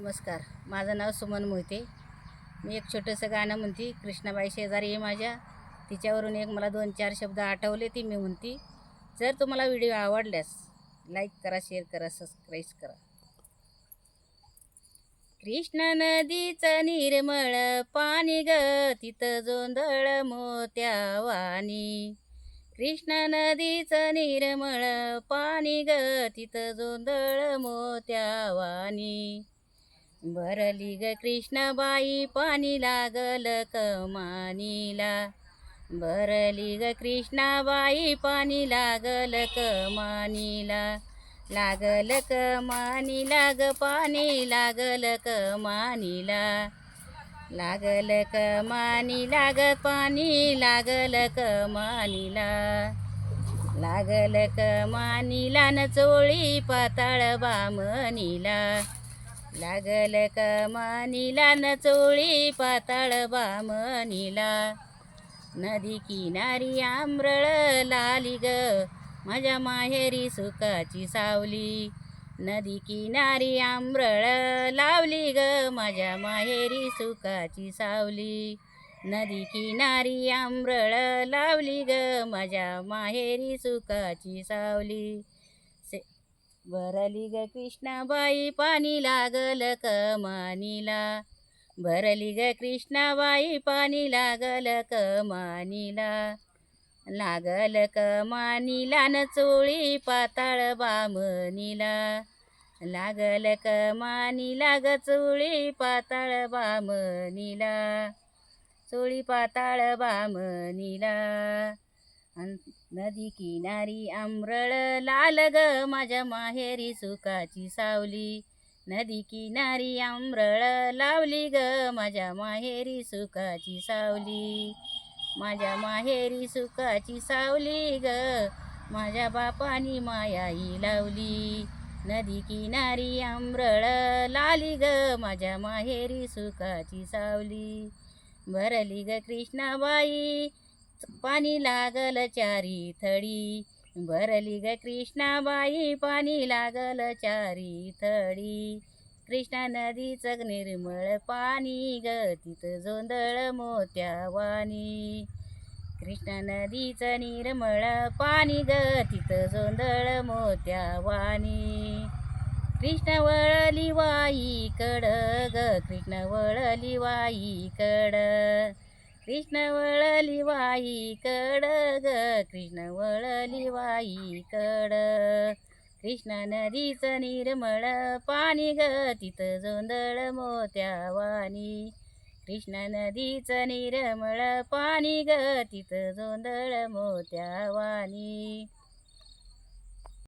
नमस्कार. माझं नाव सुमन मोहिते. मी एक छोटंसं गाणं म्हणते कृष्णाबाई शेजारी आहे माझ्या. तिच्यावरून एक मला दोन चार शब्द आठवले ती मी म्हणते जर तुम्हाला व्हिडिओ आवडल्यास लाईक करा शेअर करा सबस्क्राईब करा. कृष्णा नदीचं निर्मळ पाणी ग तिथं जोंधळ मोत्या वाणी. कृष्णा नदीचं निर्मळ पाणी ग तिथं जोंधळ मोत्या वाणी. भरली ग कृष्णाबाई पाणी लागल कमानीला. भरली ग कृष्णाबाई पाणी लागल कमानीला. लागल कमानी लाग पाणी लागल कमानीला. लागल कमानी लाग पाणी लागल कमानीला. लागल कमानीला न चोळी पाताळ बामनीला लागल कमानीला न चोळी पाताळ बामणीला नदी किनारी आंब्रळ लाली ग माझ्या माहेरी सुखाची सावली. नदी किनारी आंब्रळ लावली ग माझ्या माहेरी सुखाची सावली. नदी किनारी आंब्रळ लावली ग माझ्या माहेरी सुखाची सावली. भरली ग कृष्णाबाई पाणी लागल कमानीला. भरली ग कृष्णाबाई पाणी लागल कमानीला. लागल कमानीला न चोळी पाताळ बामनीला लागल कमानी लाग चोळी पाताळ बामनीला चोळी पाताळ बामनीला नदी किनारी आंब्रळ लाल ग माझ्या माहेरी सुखाची सावली. नदी किनारी आंब्रळ लावली ग माझ्या माहेरी सुखाची सावली. माझ्या माहेरी सुखाची सावली ग माझ्या बापानी मायाही लावली. नदी किनारी आंब्रळ लाली ग माझ्या माहेरी सुखाची सावली. भरली ग कृष्णाबाई पाणी लागल चारी थडी. भरली ग कृष्णाबाई पाणी लागल चारी थडी. कृष्णा नदीचं निर्मळ पाणी ग तिथं जोंधळ मोत्या वाणी. कृष्णा नदीचं निर्मळ पाणी ग तिथं जोंधळ मोत्या वाणी. कृष्ण वळली वाई कड ग कृष्ण वळली वाई कड कृष्ण वळली वाई कड ग कृष्ण वळली वाई कड कृष्णा नदीचं निर्मळ पाणी ग तिथं जोंधळ मोत्या वाणी. कृष्णा नदीचं निर्मळ पाणी ग तिथं जोंधळ मोत्या वाणी.